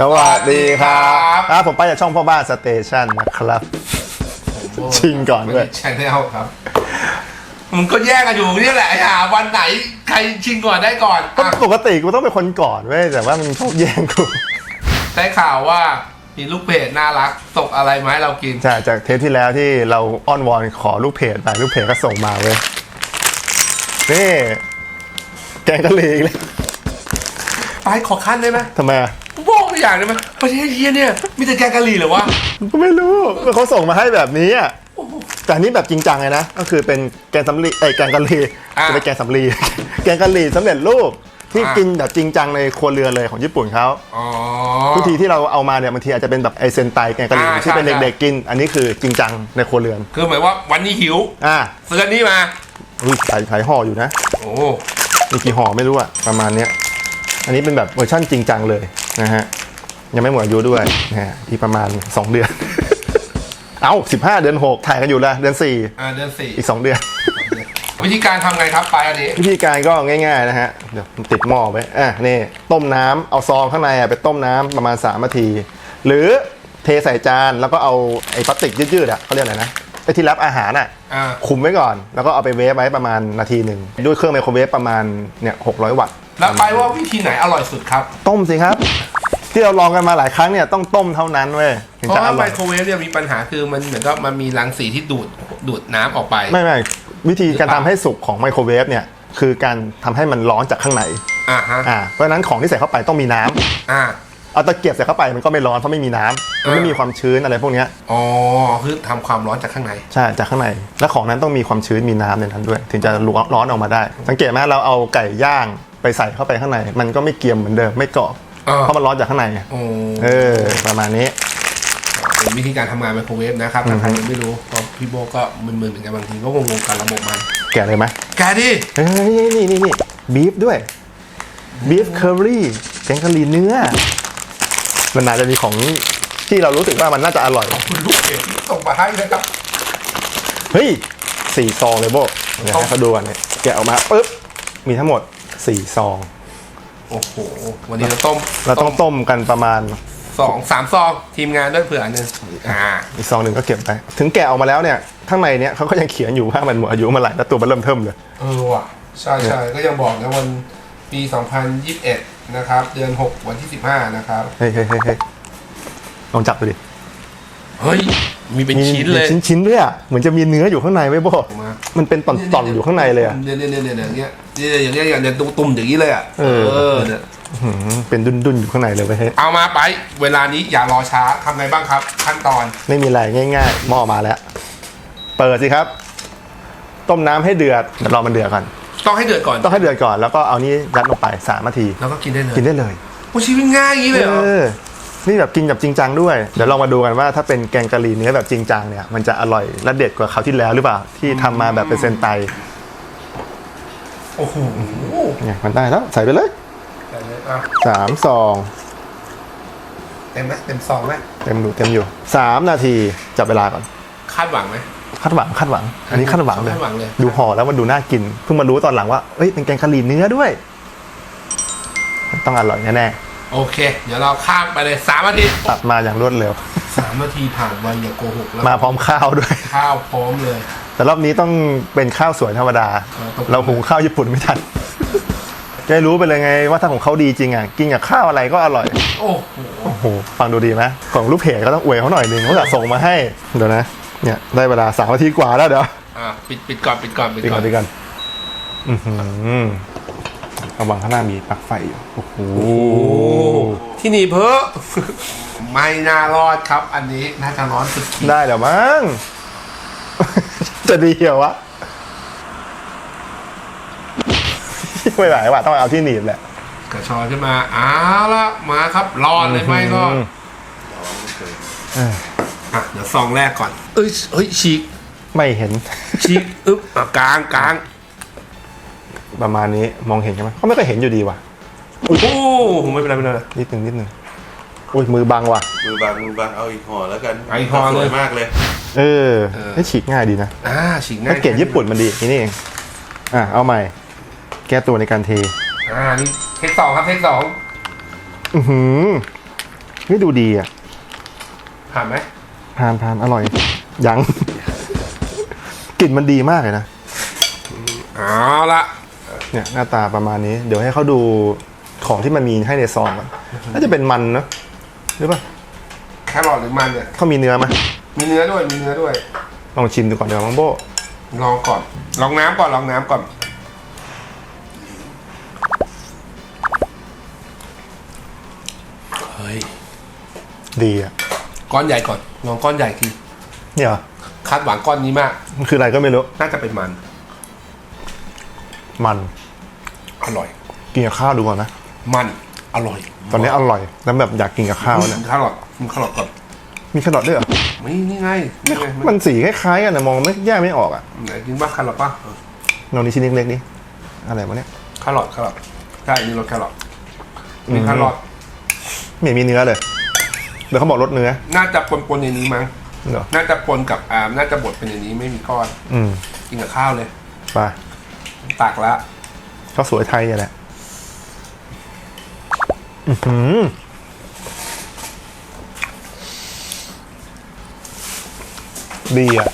สวัสดีครับครับครับ ผมไปจากช่องพ่อบ้านสเตชันนะครับ ชิงก่อนด้วย ชแนลครับ มันก็แยกกันอยู่นี่แหละหาวันไหนใครชิงก่อนได้ก่อนก็อะปกติกูต้องเป็นคนก่อนเว้ยแต่ว่ามันชอบแย่งกูได้ข่าวว่ามีลูกเพจน่ารักส่งอะไรมาให้เรากิน จากจากเทปที่แล้วที่เราอ้อนวอนขอลูกเพจไปลูกเพจก็ส่งมาเว้ยนี่แกงกะหรี่อีกเลยไปขอขั้นได้ไหมทำไมอะ บอกตัวอย่างได้ไหมประเทศเฮียเนี่ยมีแต่แกงกะหรี่เหรอวะก็ไม่รู้เขาส่งมาให้แบบนี้อะแต่อันนี้แบบจริงจังเลยนะ ก็คือเป็นแกงสำลีไอยแกงกะหรี่อะจะเป็นแกงสำลีแกงกะหรี่สำเร็จรูปที่อะกินแบบจริงจังในครัวเรือนเลยของญี่ปุ่นเขาอ๋อทุกทีที่เราเอามาเนี่ยบางทีอาจจะเป็นแบบไอเซนไตแกงกะหรี่อ่าที่เป็นใช่เด็กๆกิน อันนี้คือจริงจังในครัวเรือน คือหมายว่าวันนี้หิวอ่าซื้ออันนี้มาอุ้ยขายขายห่ออยู่นะ โอ้มีกี่ห่อไม่รู้อะประมาณเนี้ยอันนี้เป็นแบบเวอร์ชั่นจริงจังเลย นะฮะยังไม่หมดอายุด้วยนะฮะที่ประมาณ 2 เดือน เอา15 เดือน 6 ถ่ายกันอยู่แล้วเดือนอ่าเดือนสี่4อีก 2 เดือน วิธีการทำไงครับไปอันนี้ วิธีการก็ง่ายๆนะฮะเดี๋ยวผมติดหม้อไว้อะนี่ต้มน้ำเอาซองข้างในอะไปต้มน้ำประมาณ3นาที หรือเทใส่จานแล้วก็เอาไอ้พลาสติกยืดๆอะเขาเรียกอะไรนะไอ้ที่รับอาหารอะอ่า คุมไว้ก่อน แล้วก็เอาไปเวฟไว้ประมาณนาทีหนึ่งด้วยเครื่องไมโครเวฟประมาณเนี่ย600วัตต์ แล้วไปว่าวิธีไหนอร่อยสุดครับต้มสิครับ ที่เราลองกันมาหลายครั้งเนี่ยต้องต้มเท่านั้นเว้ยถึงเพราะจะอว่าไมร่อยโครเวฟเนี่ยมีปัญหาคือมันเหมือนกับมันมีรังสีที่ดูดดูดน้ำออกไป ไม่ไม่วิธีการทำให้สุกของไมโครเวฟเนี่ยคือการทำให้มันร้อนจากข้างในอ่าฮะอ่าเพราะฉะนั้นของที่ใส่เข้าไปต้องมีน้ำอ่า เอาตะเกียบใส่เข้าไปมันก็ไม่ร้อนเพราะไม่มีน้ำมันไม่มีความชื้นอะไรพวกเนี้ยอ๋อคือทำความร้อนจากข้างใน ใช่จากข้างในและของนั้นต้องมีความชื้นมีน้ำในนั้นด้วย ถึงจะร้อนออกมาได้ สังเกตไหมเราเอาไก่ย่าง ไปใส่เข้าไปข้างใน มันก็ไม่เกรียมเหมือนเดิมไม่กรอบอ่า เพราะมันร้อนจากข้างในไงโอ้เออ ประมาณนี้ เป็นวิธีการทำงานไมโครเวฟนะครับถ้าใครยังไม่รู้ก็พี่โบก็มึนๆเหมือนกันบางทีก็งงๆกับระบบมัน แกะเลยไหมแกดิเฮ้ยนี่นี่นี่นี่บีฟด้วยบีฟเคอรี่แกงกะหรี่เนื้อ มันน่าจะมีของที่เรารู้สึกว่ามันน่าจะอร่อย คุณลูกเอ๋ที่ส่งมาให้นะครับ เฮ้ยสี่ซองเลยโบเดี๋ยวให้เขาดูกันเนี่ยแกะออกมาปุ๊บมีทั้งหมด สี่ซอง โอ้โห วันนี้เราต้มเราต้องต้มกันประมาณสองสามซองทีมงานด้วยเผื่ออันหนึงอ่า อีกซองหนึ่งก็เก็บไป ถึงแกะออกมาแล้วเนี่ยข้างในเนี่ยเขาก็ยังเขียนอยู่ว่ามันหมดอายุเมื่อไหร่แล้วตัวมันเริ่มเทิมเลย เออว่ะ ใช่ใช่ก็ยังบอกนะวันปี 2021 นะครับ เดือน 6 วันที่ 15 นะครับ เฮ้ยเฮ้ยเฮ้ยเฮ้ยลองจับดูดิ เฮ้ย มีเป็นชิ้นเลยชิ้นชิ้นๆด้วยอะเหมือนจะมีเนื้ออยู่ข้างในไว้โบมามันเป็นตอนๆอยู่ข้างในเลยอะเนี่ยเนี่ยเนี่ยเนี่ยเนี่ยเนี่ยอย่างเงี้ยอย่างเงี้ยตุ่มๆอย่างนี้เลยอะเออเนี่ยหืมเป็นดุนๆอยู่ข้างในเลยไปเฮ้ยเอามาไป เวลานี้อย่ารอช้าทำไงบ้างครับ ขั้นตอนไม่มีอะไรง่ายๆหม้อมาแล้ว เปิดสิครับ ต้มน้ำให้เดือดเดี๋ยวรอมันเดือดก่อนต้องให้เดือดก่อนต้องให้เดือดก่อนแล้วก็เอานี้ยัดลงไปสามนาทีแล้วก็กินได้เลยกินได้เลยโอ้ชีวิตง่ายอย่างนี้เลยเหรอเออ นี่แบบกินแบบจริงจังด้วย เดี๋ยวลองมาดูกันว่าถ้าเป็นแกงกะหรี่เนื้อแบบจริงจังเนี่ยมันจะอร่อยและเด็ดกว่าคราวที่แล้วหรือเปล่าที่ทำมาแบบเป็นเซนไตโอ้โหเนี่ยมันได้แล้วใส่ไปเลยแต่เลยอะสามซองเต็มไหมเต็มซองไหมเต็มอยู่เต็มอยู่สามนาทีจับเวลาก่อน คาดหวังไหม คาดหวังคาดหวัง อันนี้คาดหวังเลยคาดหวังเลย ดูห่อแล้วมันดูน่ากินเพิ่งมารู้ตอนหลังว่าเอ้ยเป็นแกงกะหรี่เนื้อด้วยมันต้องอร่อยแน่ โอเค เดี๋ยวเราข้ามไปเลยสามนาทีๆตัดมาอย่างรวดเร็วสามนาทีผ่านวันอย่าโกหกแล้วมาพร้อมข้าวด้วย ข้าวพร้อมเลย แต่รอบนี้ต้องเป็นข้าวสวยธรรมดาเออต้องเราหุงข้าวญี่ปุ่นไม่ทันจะได้รู้ไปเลยไงว่าถ้าของเขาดีจริงอะกินกับข้าวอะไรก็อร่อย โอ้โหโอ้โหฟังดูดีไหมของลูกเพจก็ต้องอวยเขาหน่อยหนึงเขาจะส่งมาให้เดี๋ยวนะเนี่ยได้เวลาสามนาทีกว่าแล้วเดี๋ยวอะปิดปิดก่อนปิดก่อนปิดดีก่ก่ออนนดีก่อนอือหือ ระวังข้างหน้ามีปลั๊กไฟอยู่โอ้โหโอ้ที่นี่เพ้อไม่น่ารอดครับ อันนี้น่าจะร้อนสุดขีดได้เดี๋ยวมั้ง จะดีเหรอวะ ไม่ไหวว่ะต้องเอาที่หนีบแหละกระชอนขึ้นมาเอาละมาครับรอดเลยไหมก็อืเอออะเดี๋ยวซองแรกก่อน เอ้ยเฮ้ยฉีกไม่เห็นฉีกอึ๊บอะกลางกลาง ประมาณนี้มองเห็นใช่ไหมเขาไม่เคยเห็นอยู่ดีว่ะโอ้โหไม่เป็นไรไม่เป็นไรนิดหนึ่งนิดหนึ่งอุ้ยมือบังว่ะ มือบางมือบางเอาอีกห่อแล้วกันเอาอีกห่อเลย สวยมากเลย เออเออ ให้ฉีกง่ายดีนะอ่าฉีกง่าถ้ายเกรดญี่ปุ่นมันดีอย่างนี้นี่เองอะเอาใหม่ แก้ตัวในการเทอ่านี่เทคสองครับเทคสองอือหือนี่ดูดีอะผ่านไหมทานทานอร่อยยัง กลิ่นมันดีมากเลยนะเอาละ เนี่ยหน้าตาประมาณนี้ เดี๋ยวให้เขาดูของที่มันมีให้ในซองก่อนน่าจะเป็นมันเนอะหรือเปล่าแครอทหรือมันเนี่ย เขามีเนื้อไหมมีเนื้อด้วย มีเนื้อด้วย ลองชิมดูก่อนเดี๋ยวมังโบลองก่อน ลองน้ำก่อน ลองน้ำก่อน เฮ้ย ดีอะก้อนใหญ่ก่อน ลองก้อนใหญ่ทีเนี่ยเหรอคาดหวังก้อนนี้มาก มันคืออะไรก็ไม่รู้ น่าจะเป็นมัน มันอร่อย กินกับข้าวดูก่อนนะ มันอร่อยตอนนี้อร่อยแล้วแบบอยากกินกับข้าวอืเนี่ยมแครอทอืมแครอทก่อนมีแครอทด้วยเหรอไม่นี่ไงนี่ไงมันสีคล้ายๆกันนะมองไม่แยกไม่ออกอะไหนกินบ้างแครอทป่ะเออลองนี้ชิ้นเล็กๆนี่อะไรวะเนี่ยแครอทแครอทใช่นี่รสแครอทมีแครอทไม่เห็นมีเนื้อเลยเดี๋ยวเขาบอกลดเนื้อน่าจะปนปนๆในนี้มั้งเหรอน่าจะปนกับอ่าน่าจะบดเป็นในนี้ไม่มีก้อนอืมกินกับข้าวเลย ไป ตักละข้าวสวยไทยเนี่ยแหละอือหือดีอะ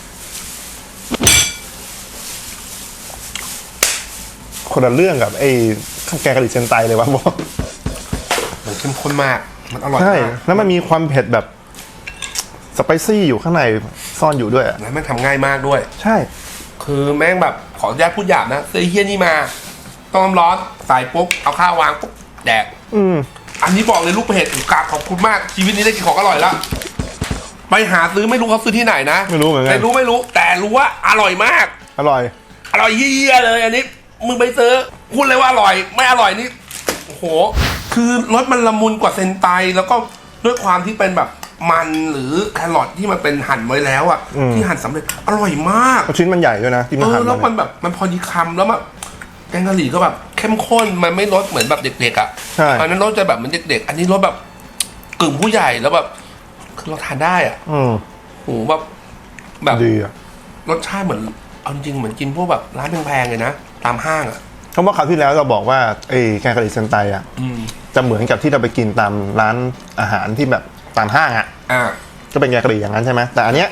คนละเรื่องกับไอ้ข้าวแกงกะหรี่เซนไตเลยวะบอกมันเข้มข้นมาก มันอร่อยใช่ มากแล้วมันมีความเผ็ดแบบ สไปซี่อยู่ข้างในซ่อนอยู่ด้วยอะแล้วมันทำง่ายมากด้วย ใช่ คือแม่งแบบ ขออนุญาตพูดหยาบนะซื้อเฮี้ยนี่มาต้มน้ำร้อนใส่ปุ๊บเอาข้าววางปุ๊บแดกอืมอันนี้บอกเลยลูกเพจกราบขอบคุณมากชีวิตนี้ได้กินของอร่อยแล้วไปหาซื้อไม่รู้เขาซื้อที่ไหนนะไม่รู้เหมือนกันไม่รู้ไม่รู้ แต่รู้ว่าอร่อยมาก อร่อย อร่อยเยี่ยๆเลยอันนี้มึงไปซื้อพูดเลยว่าอร่อย ไม่อร่อยนี่โอ้โห คือรสมันละมุนกว่าเซนไตแล้วก็ด้วยความที่เป็นแบบ มันหรือแครอทที่มันเป็นหั่นไว้แล้วอะอืม ที่หั่นสำเร็จอร่อยมาก ชิ้นมันใหญ่ด้วยนะที่มันเอหั่อนแล้วมามันเนี่ยแบบมันพอดีคำแล้วแบบแกงกะหรี่ก็แบบเข้มข้นมันไม่รสเหมือนแบบเด็กๆอะใช่ อันนั้นรสจะแบบเหมือนเด็กๆ อันนี้รสแบบกึ่งผู้ใหญ่แล้วแบบคือเราทานได้อะอืมโอ้โหแบบแบบดีอะรสชาติเหมือนเอาจริงๆเหมือนกินพวกแบบร้านแพงๆเลยนะตามห้างอะเพราะว่าคราวที่แล้วเราบอกว่าไอ้แกงกะหรี่เซนไตอะอืมจะเหมือนกับที่เราไปกินตามร้านอาหารที่แบบ ตามห้างอะอ่าก็เป็นแกงกะหรี่อย่างนั้นใช่ไหมแต่อันเนี้ย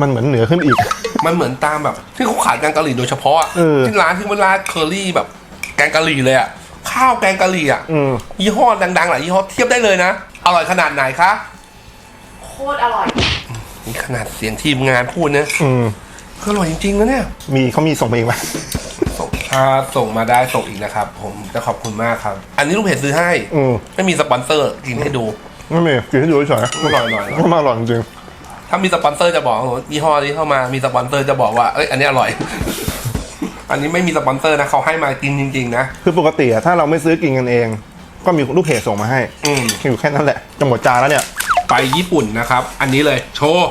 มันเหมือนเหนือขึ้นอีก มันเหมือนตามแบบ ที่เขาขายแกงกะหรี่โดยเฉพาะอะเออ ที่ร้านที่มันร้านเคอรี่แบบ แกงกะหรี่เลยอะข้าวแกงกะหรี่อะอืมยี่ห้อดังๆหลายยี่ห้อเทียบได้เลยนะ อร่อยขนาดไหนคะโคตรอร่อย นี่ขนาดเสียงทีมงานพูดนะอืมคืออร่อยจริงๆนะเนี่ย มีเขามีส่งมาอีกไหม ส่งถ้าส่งมาได้ส่งอีกนะครับ ผมจะขอบคุณมากครับ อันนี้ลูกเพจซื้อให้ อืม ไม่มีสปอนเซอร์กินให้ดู ไม่มีกินให้ดูเฉยอร่อยอร่อยๆก็มาอร่อยจริงถ้ามีสปอนเซอร์จะบอกว่ายี่ห้อนี้เข้ามามีสปอนเซอร์จะบอกว่าเอ้ยอันนี้อร่อย อันนี้ไม่มีสปอนเซอร์นะเขาให้มากินจริง ๆ นะคือปกติอะถ้าเราไม่ซื้อกินกันเอง ก็มีลูกเพจส่งมาให้อืมอยู่แค่นั้นแหละจะหมดจานแล้วเนี่ยไปญี่ปุ่นนะครับ อันนี้เลยโชว์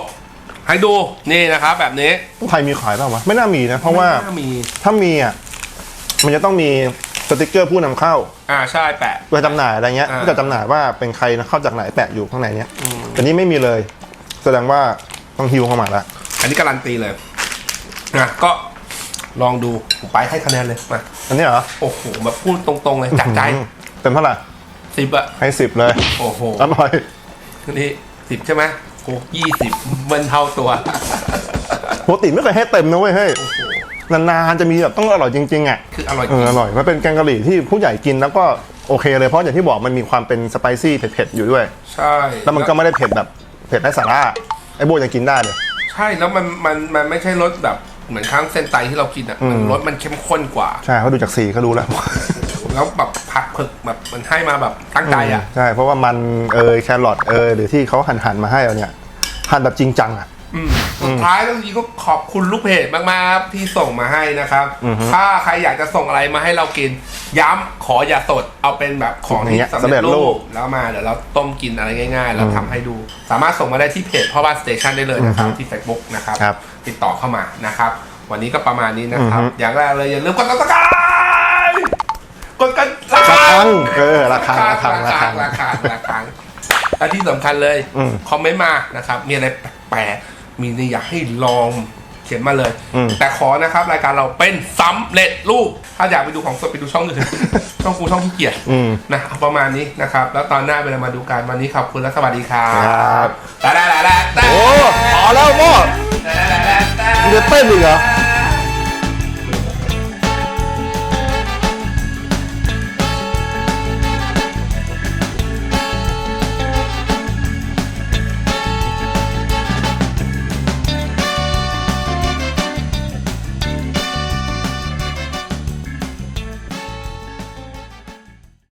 ให้ดูนี่นะครับ แบบนี้ไทยมีขายเปล่าวะไม่น่ามีนะเพราะว่าไม่น่มีถ้ามีอะมันจะต้องมี สติกเกอร์ผู้นำเข้าอ่าใช่แปะไว้จำหน่ายอะไรเงี้ยอ่า ก็จะจำหน่ายว่าเป็นใครนะเข้าจากไหนแปะอยู่ข้างในเนี้ยอืมแต่นี่ไม่มีเลย แสดงว่าต้องฮิวเข้ามาละอันนี้การันตีเลยนะก็ลองดูผมไปให้คะแนนเลยมาอันนี้เหรอโอ้โหแบบพูดตรงๆเลยจากใจอืมเต็มเท่าไหร่สิบอะให้สิบเลย โอ้โหอร่อย นี่สิบใช่ไหมโอ้ยี่สิบมันเท่าตัว ปกติไม่เคยให้เต็มนะเว้ยเฮ้ย นานๆจะมีแบบต้องอร่อยจริงๆอะคืออร่อยจเอริองอร่อยมันเป็นแกงกะหรี่ที่ผู้ใหญ่กินแล้วก็โอเคเลยเพราะอย่างที่บอกมันมีความเป็นสไปซี่เผ็ดๆอยู่ด้วย ใช่แล้วมันก็ไม่ได้เผ็ดแบบเผ็ดไร้สาระไอ้โบยังกินได้เลย ใช่แล้วมันมันมันไม่ใช่รสแบบเหมือนข้างเส้นไตที่เรากินอะอืมมันรสมันเข้มข้นกว่า ใช่เขาดูจากสีเขารู้แล้ว แล้วแบบผักเผือกแบบมันให้มาแบบตั้งใจอะ ใช่เพราะว่ามันเอยแครอทเอยหรือที่เขาหั่นหั่นๆมาให้เราเนี่ยหั่นแบบจริงจังอะ อืมสุดท้ายก็ทีก็ขอบคุณลูกเพจมากๆครับที่ส่งมาให้นะครับอือฮึถ้าใครอยากจะส่งอะไรมาให้เรากิน ย้ำขออย่าสดเอาเป็นแบบของอย่างที่เงี้ยสำสำเร็เร็จจรูรูปป แล้วมาเดี๋ยวเราต้มกินอะไรง่ายๆ แล้วทำให้ดู สามารถส่งมาได้ที่เพจพ่อบ้านสเตชันได้เลยนะครับ ที่ Facebook นะครับ ครับติดต่อเข้ามานะครับ วันนี้ก็ประมาณนี้นะครับ อือฮึ อย่างแรกเลยอย่าลืมกดติดตามกดกันระฆังเออระฆังระระฆังระฆังระระฆัฆังงระฆังและที่สำคัญเลย อืม คอมเมนต์มานะครับ มีอะไรแปลกๆ มีอะไรอยากให้ลองเขียนมาเลย อืม แต่ขอนะครับ รายการเราเป็นสำเร็จรูป ถ้าอยากไปดูของสดไปดูช่องอื่น ช่องกูช่องขี้เกียจอืม นะเอาประมาณนี้นะครับ แล้วตอนหน้าเป็นอะไรมาดูกันวันนี้ขอบคุณและสวัสดีครัครับ บแต่แต่แต่แต่โอ้พอแล้วหม้อแต่แต่แต่ มึงจะเต้นอีกเหรอแต่